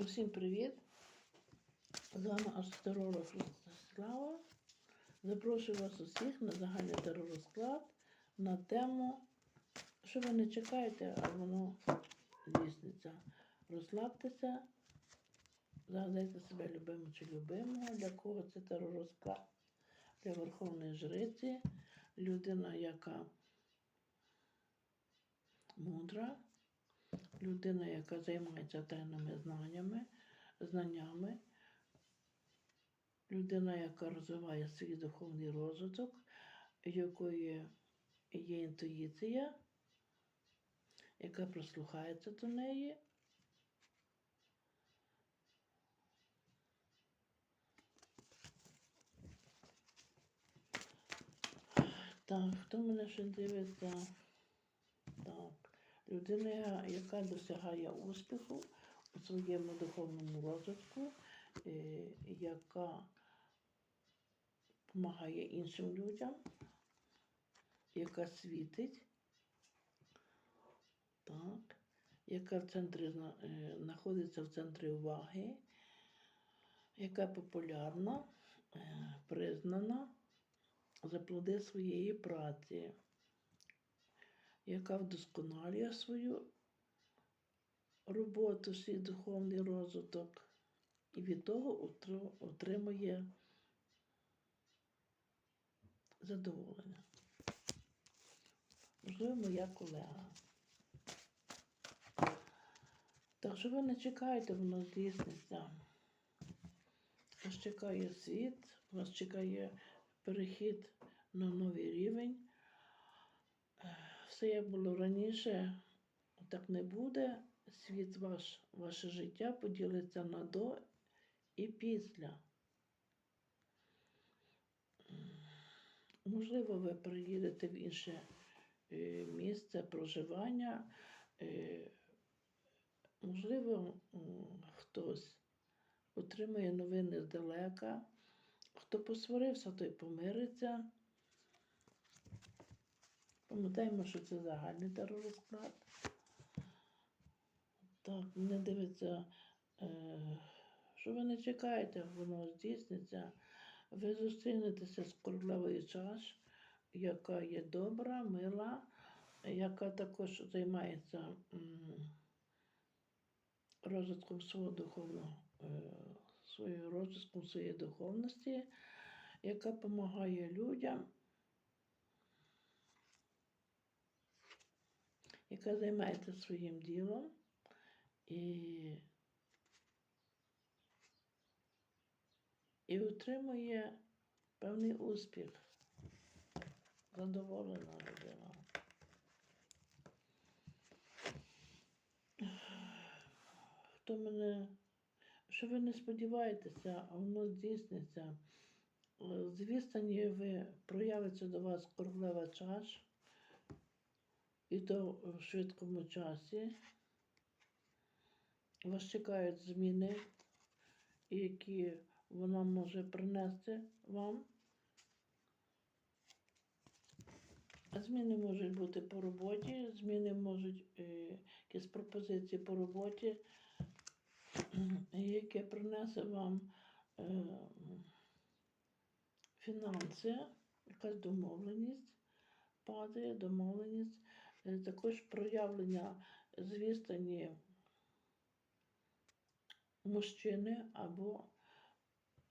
Усім привіт! З вами астеролог Ростислава. Запрошую вас усіх на загальний теророзклад на тему, що ви не чекаєте, а воно дійсниться. Розслабтеся, загадайте себе любимого чи любимого, для кого це теророзклад, для Верховної Жриці, людина, яка мудра, людина, яка займається тайними знаннями, знаннями, людина, яка розвиває свій духовний розвиток, якої є інтуїція, яка прислухається до неї. Так, хто мене ще дивиться? Так, людина, яка досягає успіху у своєму духовному розвитку, е, яка допомагає іншим людям, яка світить, так, яка в центрі е, знаходиться в центрі уваги, яка популярна, е, признана за плоди своєї праці яка вдосконалює свою роботу, свій духовний розвиток, і від того отримує задоволення. Можливо, моя колега. Так що ви не чекайте, воно здійсниться. Вас чекає світ, вас чекає перехід на новий рівень все було раніше, так не буде. Світ ваш, ваше життя поділиться на до і після. Можливо, ви приїдете в інше е, місце проживання. е, Можливо, хтось отримує новини здалека. Хто посварився, той помириться. Пам'ятаємо, що це загальний теророзклад. Так, не дивиться, е, що ви не чекаєте, воно здійсниться. Ви зустрінетеся з королевою чаш, яка є добра, мила, яка також займається розвитком свого духовного, е, своєю розвитком своєї духовності, яка допомагає людям. Яка займається своїм ділом і, і отримує певний успіх. Задоволена людина. Хто мене, що ви не сподіваєтеся, а воно здійсниться. З відстані ви проявиться до вас королева чаш і то в швидкому часі. Вас чекають зміни, які вона може принести вам. Зміни можуть бути по роботі, зміни можуть е, якісь пропозиції по роботі, яке принесе вам е, фінанси, якась домовленість, падає домовленість. Е, також проявлення з відстані мужчини або,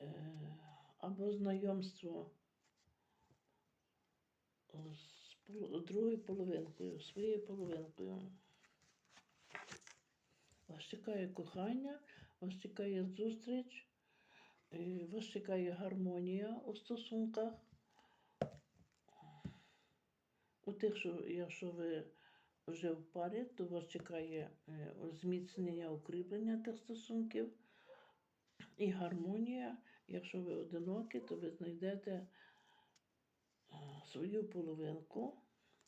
е, або знайомство з другою половинкою, своєю половинкою. Вас чекає кохання, вас чекає зустріч, вас чекає гармонія у стосунках. У тих, що якщо ви вже в парі, то вас чекає е, зміцнення, укріплення тих стосунків і гармонія. Якщо ви одинокі, то ви знайдете е, свою половинку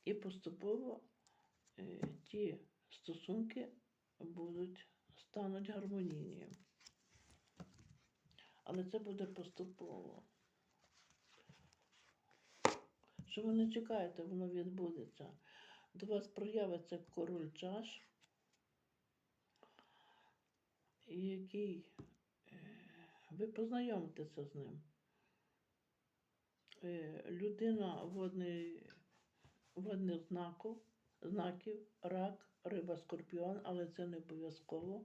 і поступово е, ті стосунки будуть стануть гармонійні. Але це буде поступово. Що ви не чекаєте, воно відбудеться. До вас проявиться король чаш, який е, ви познайомитеся з ним. Е, Людина водний, водних знаків, знаків, рак, риба, скорпіон, але це не обов'язково.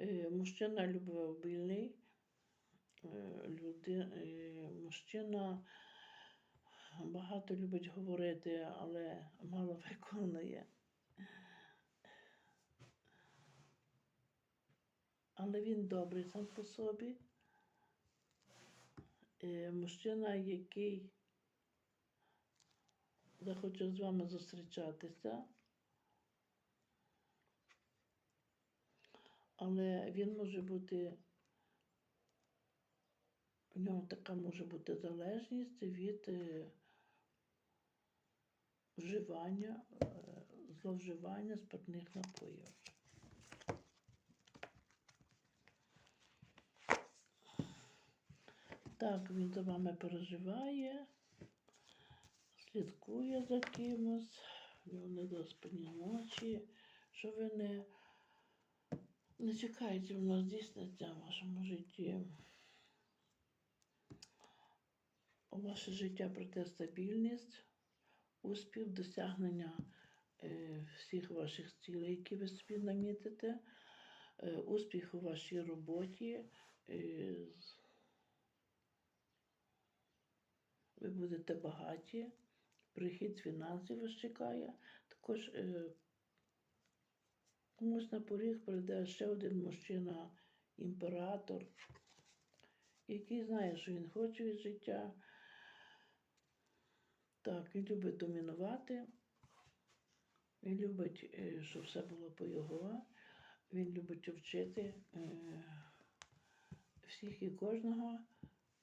Е, Мужчина любвеобільний, е, люди, мужчина багато любить говорити, але мало виконує. Але він добрий сам по собі. Е, Мужчина, який захоче з вами зустрічатися. Але він може бути, в нього така може бути залежність від е, вживання, е, зловживання спиртних напоїв. Так, він за вами переживає, слідкує за кимось, в нього недоспані ночі, що ви не, не чекаєте, воно здійсниться в вашому житті. У ваше життя прийде стабільність, успіх, досягнення е, всіх ваших цілей, які ви собі намітите, е, успіх у вашій роботі. Е, ви будете багаті, прихід фінансів вас чекає. Також комусь на поріг прийде ще один мужчина, імператор, який знає, що він хоче від життя. Так, він любить домінувати. Він любить, е, щоб все було по його. Він любить вчити е, всіх і кожного,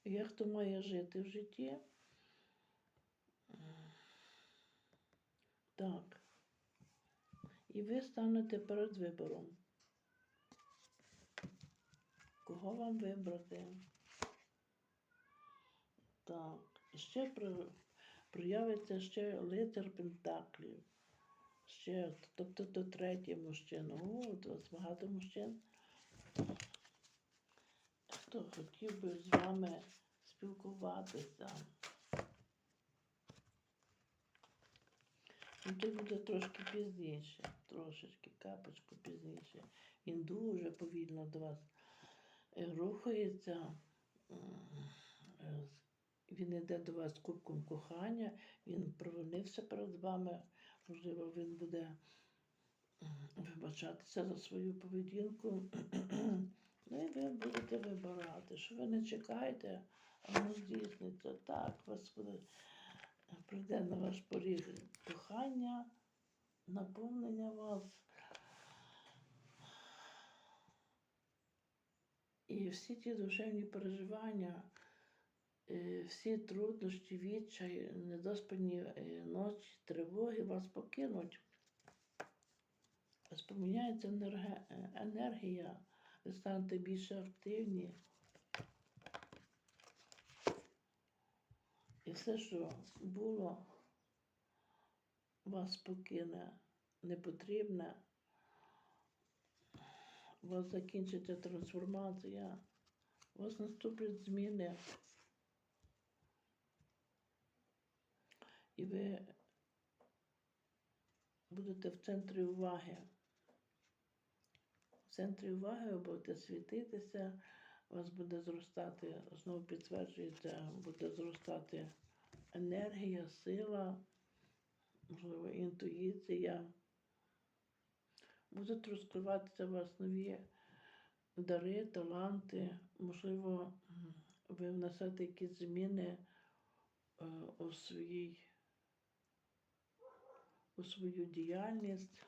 як хто має жити в житті. Так. І ви станете перед вибором. Кого вам вибрати? Так. Ще про- проявиться ще лицар Пентаклів. Ще, тобто то третій мужчина. О, у вас багато мужчин. Хто хотів би з вами спілкуватися? Ну, це буде трошки пізніше, трошечки, капочку пізніше. Він дуже повільно до вас е, рухається. Він йде до вас кубком кохання, він провинився перед вами. Можливо, він буде вибачатися за свою поведінку. Ну і ви будете вибирати, що ви не чекаєте, а воно здійсниться. Так, вас буде прийде на ваш поріг кохання, наповнення вас. І всі ті душевні переживання, всі труднощі, відчай, недоспані е, ночі, тривоги вас покинуть. Вас поміняється енерге- е, енергія, ви станете більш активні. І все, що було, вас покине непотрібне, у вас закінчиться трансформація, у вас наступлять зміни. І ви будете в центрі уваги. В центрі уваги ви будете світитися, у вас буде зростати, знову підтверджується, буде зростати енергія, сила, можливо, інтуїція. Будуть розкриватися у вас нові дари, таланти. Можливо, ви внесете якісь зміни е, у своїй у свою діяльність.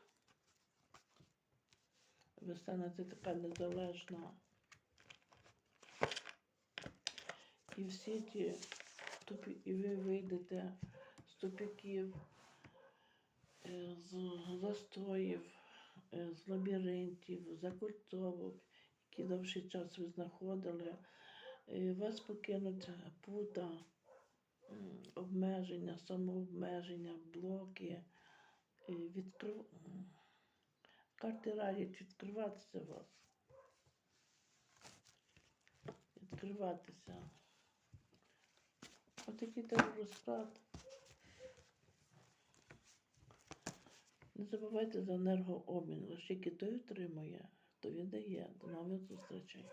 Ви станете така незалежна. І всі ті і ви вийдете з тупіків, е, з застоїв, е, з лабіринтів, закольцовок, які довший час ви знаходили. Е, Вас покинуть пута, обмеження, самообмеження, блоки. Е, відкрив... карти радять відкриватися вас. Відкриватися. Отакий там розклад. Не забувайте за енергообмін, лише який той отримує, хто віддає. До нових зустрічей.